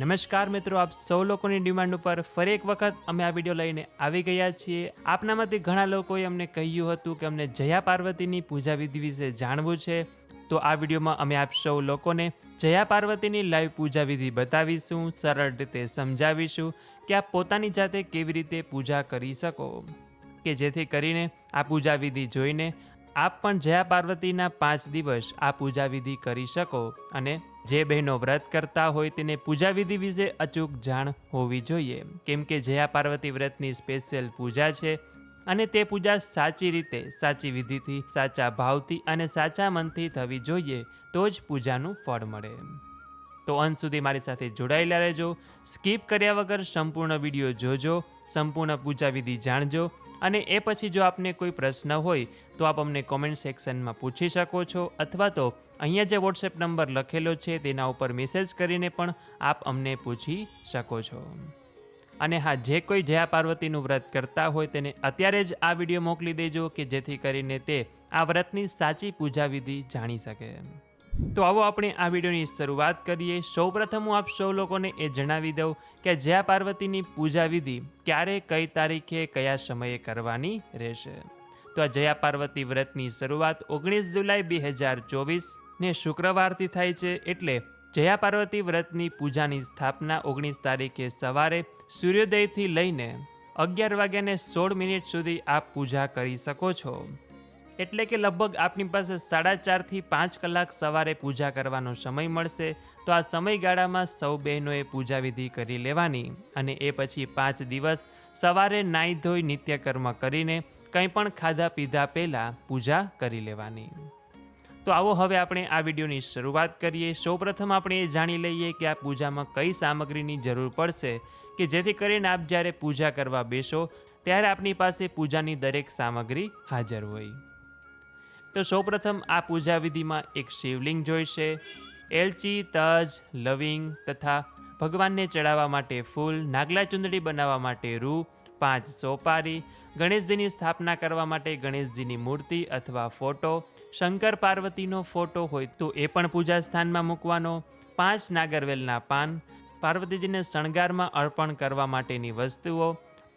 નમસ્કાર મિત્રો, આપ સૌ લોકોની ડિમાન્ડ ઉપર ફરી એક વખત અમે આ વીડિયો લઈને આવી ગયા છીએ. આપનામાંથી ઘણા લોકોએ અમને કહ્યું હતું કે અમને જયા પાર્વતીની પૂજા વિધિ વિશે જાણવું છે. તો આ વિડીયોમાં અમે આપ સૌ લોકોને જયા પાર્વતીની લાઈવ પૂજા વિધિ બતાવીશું, સરળ રીતે સમજાવીશું કે આપ પોતાની જાતે કેવી રીતે પૂજા કરી શકો. કે જેથી કરીને આ પૂજા વિધિ જોઈને આપ પણ જયા પાર્વતીના પાંચ દિવસ આ પૂજા વિધિ કરી શકો અને જે બહેનો વ્રત કરતા હોય તેને પૂજા વિધિ વિશે અચૂક જાણ હોવી જોઈએ. કેમ કે જયા પાર્વતી વ્રતની સ્પેશિયલ પૂજા છે અને તે પૂજા સાચી રીતે, સાચી વિધિથી, સાચા ભાવથી અને સાચા મનથી થવી જોઈએ તો જ પૂજાનું ફળ મળે. તો અંત સુધી મારી સાથે જોડાયેલા રહેજો. સ્કીપ કર્યા વગર સંપૂર્ણ વીડિયો જોજો, સંપૂર્ણ પૂજા વિધિ જાણજો અને એ પછી જો આપને કોઈ પ્રશ્ન હોય તો આપ અમને કોમેન્ટ સેક્શનમાં પૂછી શકો છો અથવા તો અહીંયા જે વોટ્સએપ નંબર લખેલો છે તેના ઉપર મેસેજ કરીને પણ આપ અમને પૂછી શકો છો. અને હા, જે કોઈ જયા પાર્વતીનું વ્રત કરતા હોય તેને અત્યારે જ આ વીડિયો મોકલી દેજો કે જેથી કરીને તે આ વ્રતની સાચી પૂજા વિધિ જાણી શકે. તો આવો આપણે આ વિડીયોની શરૂઆત કરીએ. સૌપ્રથમ હું આપ સૌ લોકોને એ જણાવી દઉં કે જયા પાર્વતીની પૂજા વિધિ ક્યારે, કઈ તારીખે, કયા સમયે કરવાની રહેશે. તો આ જયા પાર્વતી વ્રતની શરૂઆત ઓગણીસ જુલાઈ બે હજાર ચોવીસ ને શુક્રવારથી થાય છે એટલે જયા પાર્વતી વ્રતની પૂજાની સ્થાપના ઓગણીસ તારીખે સવારે સૂર્યોદયથી લઈને અગિયાર વાગ્યાને સોળ મિનિટ સુધી આપ પૂજા કરી શકો છો. એટલે કે લગભગ આપની પાસે સાડા ચારથી પાંચ કલાક સવારે પૂજા કરવાનો સમય મળશે, તો આ સમયગાળામાં સૌ બહેનોએ પૂજા વિધિ કરી લેવાની અને એ પછી પાંચ દિવસ સવારે નાહી ધોઈ નિત્યકર્મ કરીને કંઈ પણ ખાધા પીધા પહેલાં પૂજા કરી લેવાની. તો આવો હવે આપણે આ વિડીયોની શરૂઆત કરીએ. સૌપ્રથમ આપણે એ જાણી લઈએ કે આ પૂજામાં કઈ સામગ્રીની જરૂર પડશે કે જેથી કરીને આપ જ્યારે પૂજા કરવા બેસો, ત્યારે આપની પાસે પૂજાની દરેક સામગ્રી હાજર હોય. તો સૌપ્રથમ આ પૂજા વિધિમાં એક શિવલિંગ જોઈશે. એલચી, તજ, લવિંગ તથા ભગવાનને ચડાવવા માટે ફૂલ, નાગલા ચુંદડી બનાવવા માટે રૂ, પાંચ સોપારી, ગણેશજીની સ્થાપના કરવા માટે ગણેશજીની મૂર્તિ અથવા ફોટો, શંકર પાર્વતીનો ફોટો હોય તો એ પણ પૂજા સ્થાનમાં મૂકવાનો, પાંચ નાગરવેલના પાન, પાર્વતીજીને શણગારમાં અર્પણ કરવા માટેની વસ્તુઓ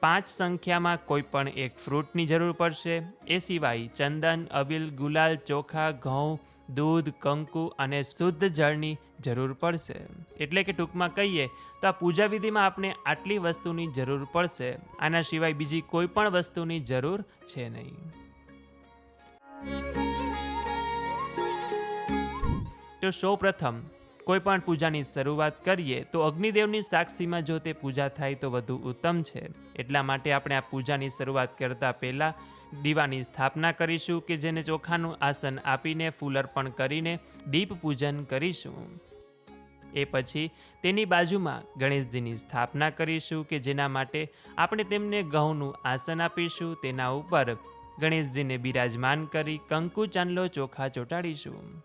પાંચ સંખ્યામાં કોઈ પણ એક ફ્રૂટની જરૂર પડશે. એ સિવાય ચંદન, અબીલ, ગુલાલ, ચોખા, ઘઉં, દૂધ, કંકુ અને શુદ્ધ જળની જરૂર પડશે. એટલે કે ટૂંકમાં કહીએ તો આ પૂજા વિધિમાં આપણે આટલી વસ્તુની જરૂર પડશે. આના સિવાય બીજી કોઈ પણ વસ્તુની જરૂર છે નહીં. તો સૌ પ્રથમ કોઈ પણ પૂજાની શરૂઆત કરીએ તો અગ્નિદેવની સાક્ષીમાં જો તે પૂજા થાય તો વધુ ઉત્તમ છે. એટલા માટે આપણે આ પૂજાની શરૂઆત કરતા પહેલાં દીવાની સ્થાપના કરીશું કે જેને ચોખાનું આસન આપીને ફૂલ અર્પણ કરીને દીપ પૂજન કરીશું. એ પછી તેની બાજુમાં ગણેશજીની સ્થાપના કરીશું કે જેના માટે આપણે તેમને ઘઉંનું આસન આપીશું. તેના ઉપર ગણેશજીને બિરાજમાન કરી કંકુ ચાંદલો ચોખા ચોંટાડીશું.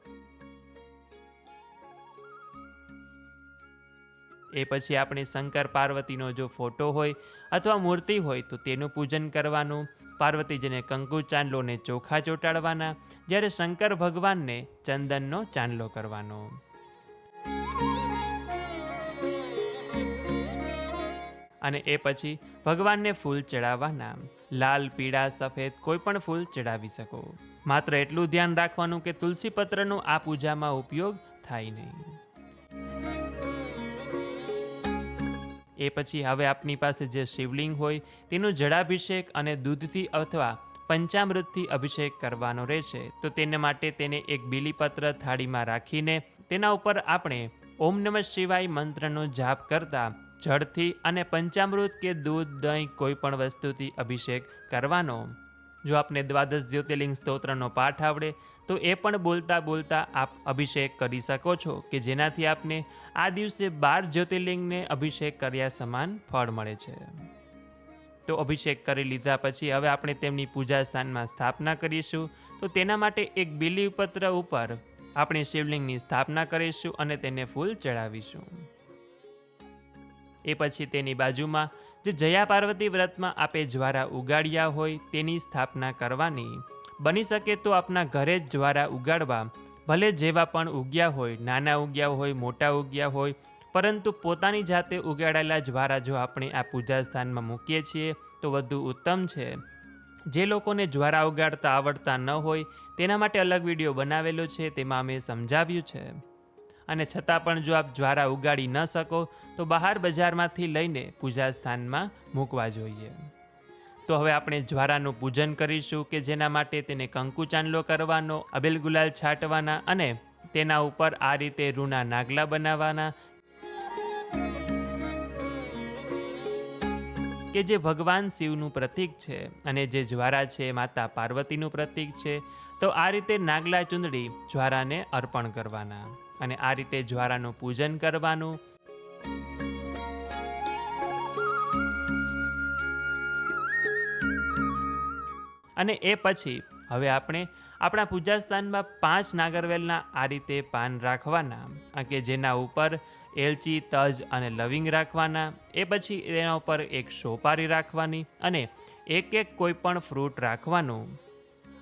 એ પછી આપણે શંકર પાર્વતીનો જો ફોટો હોય અથવા મૂર્તિ હોય તો તેનું પૂજન કરવાનું. પાર્વતીજીને કંકુ ચાંદલોને ચોખા ચોંટાડવાના, જ્યારે શંકર ભગવાનને ચંદનનો ચાંદલો કરવાનો. અને એ પછી ભગવાનને ફૂલ ચડાવવાના. લાલ, પીળા, સફેદ કોઈ પણ ફૂલ ચડાવી શકો. માત્ર એટલું ધ્યાન રાખવાનું કે તુલસી પત્રનો આ પૂજામાં ઉપયોગ થાય નહીં. એ પછી હવે આપની પાસે જે શિવલિંગ હોય તેનું જળાભિષેક અને દૂધથી અથવા પંચામૃતથી અભિષેક કરવાનો રહેશે. તો તેને માટે તેને એક બીલીપત્ર થાળીમાં રાખીને તેના ઉપર આપણે ઓમ નમઃ શિવાય મંત્રનો જાપ કરતા જળથી અને પંચામૃત કે દૂધ, દહીં કોઈ પણ વસ્તુથી અભિષેક કરવાનો. જો આપને દ્વાદશ જ્યોતિર્લિંગ સ્તોત્રનો પાઠ આવડે, તો એ પણ બોલતા બોલતા આપ અભિષેક કરી શકો છો, કે જેનાથી આપને આ દિવસે બાર જ્યોતિર્લિંગને અભિષેક કર્યા સમાન ફળ મળે છે. તો અભિષેક કરી લીધા પછી હવે આપણે તેમની પૂજા સ્થાનમાં સ્થાપના કરીશું. તો તેના માટે એક બિલીપત્ર ઉપર આપણે શિવલિંગની સ્થાપના કરીશું અને તેને ફૂલ ચડાવીશું. એ પછી તેની બાજુમાં જે જયા પાર્વતી વ્રતમાં આપે જ્વારા ઉગાડ્યા હોય તેની સ્થાપના કરવાની. બની શકે તો આપના ઘરે જ જ્વારા ઉગાડવા. ભલે જેવા પણ ઉગ્યા હોય, નાના ઉગ્યા હોય, મોટા ઉગ્યા હોય, પરંતુ પોતાની જાતે ઉગાડેલા જ્વારા જો આપણે આ પૂજા સ્થાનમાં મૂકીએ છીએ, તો વધુ ઉત્તમ છે. જે લોકોને જ્વારા ઉગાડતા આવડતા ન હોય, તેના માટે અલગ વીડિયો બનાવેલો છે, તેમાં અમે સમજાવ્યું છે. અને છતાં પણ જો આપ જ્વારા ઉગાડી ન શકો, તો બહાર બજારમાંથી લઈને પૂજા સ્થાનમાં મૂકવા જોઈએ. તો હવે આપણે જ્વારાનું પૂજન કરીશું કે જેના માટે તેને કંકુ ચાંદલો કરવાનો, અબેલ ગુલાલ છાંટવાના અને તેના ઉપર આ રીતે રૂના નાગલા બનાવવાના. કે જે ભગવાન શિવનું પ્રતીક છે અને જે જ્વારા છે, માતા પાર્વતીનું પ્રતીક છે, તો આ રીતે નાગલા ચૂંદડી જ્વારાને અર્પણ કરવાના. અને આ રીતે જ્વારાનું પૂજન કરવાનું. અને એ પછી હવે આપણે આપણા પૂજા સ્થાનમાં પાંચ નાગરવેલના આ રીતે પાન રાખવાના કે જેના ઉપર એલચી, તજ અને લવિંગ રાખવાના, એ પછી એના ઉપર એક સોપારી રાખવાની અને એક એક કોઈ પણ ફ્રૂટ રાખવાનું.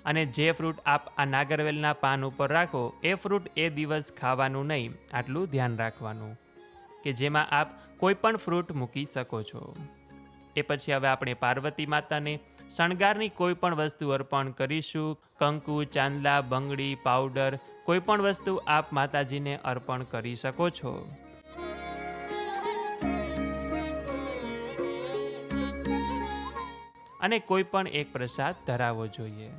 અને જે ફ્રૂટ આપ આ નાગરવેલના પાન ઉપર રાખો, એ ફ્રૂટ એ દિવસ ખાવાનું નહીં, આટલું ધ્યાન રાખવાનું. કે જેમાં આપ કોઈ પણ ફ્રૂટ મૂકી શકો છો. એ પછી હવે આપણે પાર્વતી માતાને શણગારની કોઈ પણ વસ્તુ અર્પણ કરીશું, કંકુ, ચાંદલા, બંગડી, પાવડર કોઈ પણ વસ્તુ આપ માતાજીને અર્પણ કરી શકો છો. અને કોઈ પણ એક પ્રસાદ ધરાવવો જોઈએ.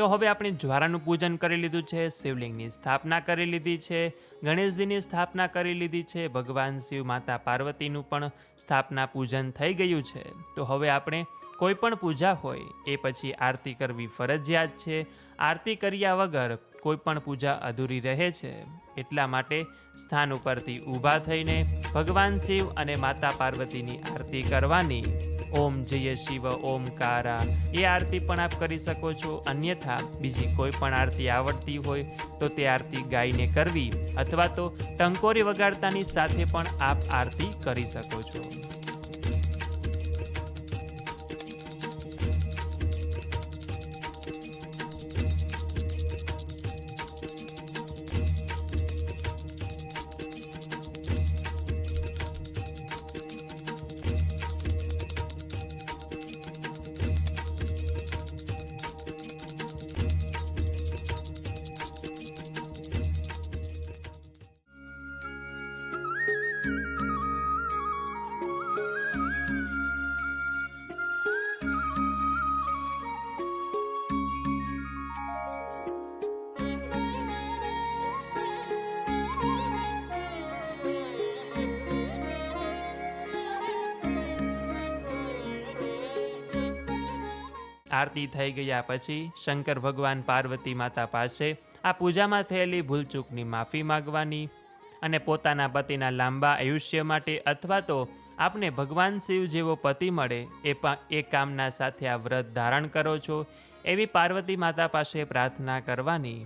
તો હવે આપણે જ્વારાનું પૂજન કરી લીધું છે, શિવલિંગની સ્થાપના કરી લીધી છે, ગણેશજીની સ્થાપના કરી લીધી છે, ભગવાન શિવ માતા પાર્વતીનું પણ સ્થાપના પૂજન થઈ ગયું છે. તો હવે આપણે કોઈ પણ પૂજા હોય એ પછી આરતી કરવી ફરજિયાત છે. આરતી કર્યા વગર કોઈ પણ પૂજા અધૂરી રહે છે, એટલા માટે સ્થાન ઉપરથી ઊભા થઈને ભગવાન શિવ અને માતા પાર્વતીની આરતી કરવાની, ઓમ જય શિવ ઓમકારા એ આરતી પણ આપ કરી શકો છો. અન્યથા, બીજી કોઈ પણ આરતી આવડતી હોય, તો તે આરતી ગાઈને કરવી, અથવા તો ટંકોરી વગાડતાની સાથે પણ આપ આરતી કરી શકો છો. આરતી થઈ ગયા પછી શંકર ભગવાન પાર્વતી માતા પાસે આ પૂજામાં થયેલી ભૂલચૂકની માફી માગવાની અને પોતાના પતિના લાંબા આયુષ્ય માટે અથવા તો આપને ભગવાન શિવ જેવો પતિ મળે એ પણ એ કામના સાથે આ વ્રત ધારણ કરો છો એવી પાર્વતી માતા પાસે પ્રાર્થના કરવાની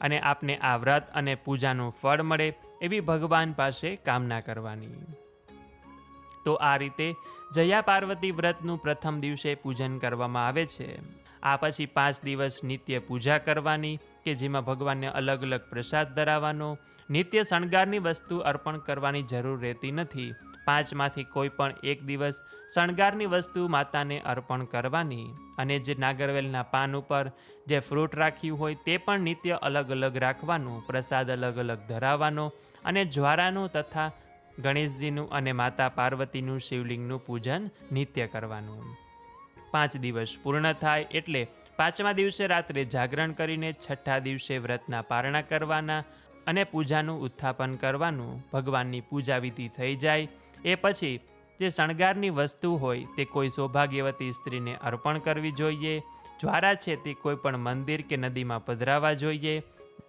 અને આપને આ વ્રત અને પૂજાનું ફળ મળે એવી ભગવાન પાસે કામના કરવાની. તો આ રીતે જયા પાર્વતી વ્રતનું પ્રથમ દિવસે પૂજન કરવામાં આવે છે. આ પછી પાંચ દિવસ નિત્ય પૂજા કરવાની કે જેમાં ભગવાનને અલગ અલગ પ્રસાદ ધરાવવાનો, નિત્ય શણગારની વસ્તુ અર્પણ કરવાની જરૂર રહેતી નથી. પાંચમાંથી કોઈ પણ એક દિવસ શણગારની વસ્તુ માતાને અર્પણ કરવાની અને જે નાગરવેલના પાન ઉપર જે ફ્રૂટ રાખ્યું હોય તે પણ નિત્ય અલગ અલગ રાખવાનું, પ્રસાદ અલગ અલગ ધરાવવાનો અને જ્વારાનું તથા ગણેશજીનું અને માતા પાર્વતીનું શિવલિંગનું પૂજન નિત્ય કરવાનું. પાંચ દિવસ પૂર્ણ થાય એટલે પાંચમા દિવસે રાત્રે જાગરણ કરીને છઠ્ઠા દિવસે વ્રતના પારણા કરવાના અને પૂજાનું ઉત્થાપન કરવાનું. ભગવાનની પૂજા વિધિ થઈ જાય એ પછી જે શણગારની વસ્તુ હોય તે કોઈ સૌભાગ્યવતી સ્ત્રીને અર્પણ કરવી જોઈએ. જ્વારા છે તે કોઈ પણ મંદિર કે નદીમાં પધરાવા જોઈએ.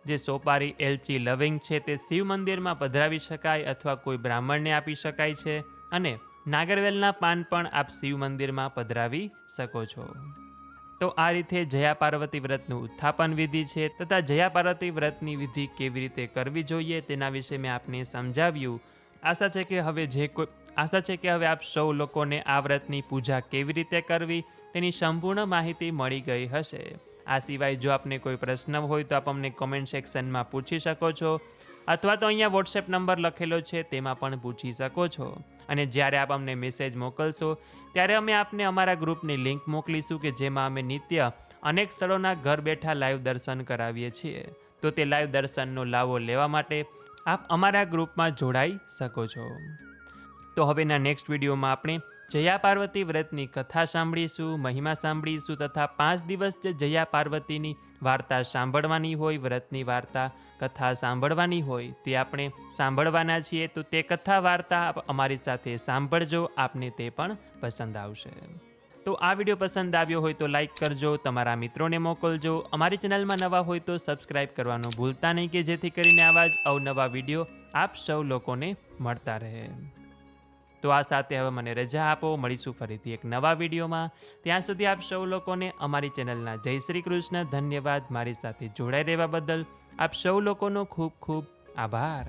જે સોપારી એલચી લવિંગ છે તે શિવ મંદિરમાં પધરાવી શકાય અથવા કોઈ બ્રાહ્મણને આપી શકાય છે અને નાગરવેલના પાન પણ આપ શિવ મંદિરમાં પધરાવી શકો છો. તો આ રીતે જયા પાર્વતી વ્રતનું ઉત્થાપન વિધિ છે તથા જયા પાર્વતી વ્રતની વિધિ કેવી રીતે કરવી જોઈએ તેના વિશે મેં આપને સમજાવ્યું. આશા છે કે હવે જે કોઈ આશા છે કે હવે આપ સૌ લોકોને આ વ્રતની પૂજા કેવી રીતે કરવી તેની સંપૂર્ણ માહિતી મળી ગઈ હશે. આ સિવાય જો આપને કોઈ પ્રશ્ન હોય તો આપ અમને કોમેન્ટ સેક્શનમાં પૂછી શકો છો અથવા તો અહીંયા વોટ્સએપ નંબર લખેલો છે તેમાં પણ પૂછી શકો છો. અને જ્યારે આપ અમને મેસેજ મોકલશો, ત્યારે અમે આપને અમારા ગ્રુપની લિંક મોકલીશું કે જેમાં અમે નિત્ય અનેક સ્થળોના ઘર બેઠા લાઈવ દર્શન કરાવીએ છીએ. તો તે લાઈવ દર્શનનો લાવો લેવા માટે આપ અમારા ગ્રુપમાં જોડાઈ શકો છો. તો હવેના નેક્સ્ટ વિડીયોમાં આપણે જયા પાર્વતી વ્રતની કથા સાંભળીશું, મહિમા સાંભળીશું તથા પાંચ દિવસ જે જયા પાર્વતીની વાર્તા સાંભળવાની હોય, વ્રતની વાર્તા, કથા સાંભળવાની હોય, તે આપણે સાંભળવાના છીએ. તો તે કથા વાર્તા અમારી સાથે સાંભળજો, આપને તે પણ પસંદ આવશે. તો આ વીડિયો પસંદ આવ્યો હોય તો લાઇક કરજો, તમારા મિત્રોને મોકલજો. અમારી ચેનલમાં નવા હોય તો સબસ્ક્રાઈબ કરવાનું ભૂલતા નહીં કે જેથી કરીને આવા જ અવનવા વીડિયો આપ સૌ લોકોને મળતા રહે. તો આ સાથે હવે મને રજા આપો. મળીશું ફરીથી એક નવા વિડીયોમાં. ત્યાં સુધી આપ સૌ લોકોને અમારી ચેનલના જય શ્રી કૃષ્ણ. ધન્યવાદ. મારી સાથે જોડાઈ રહેવા બદલ આપ સૌ લોકોનો ખૂબ ખૂબ આભાર.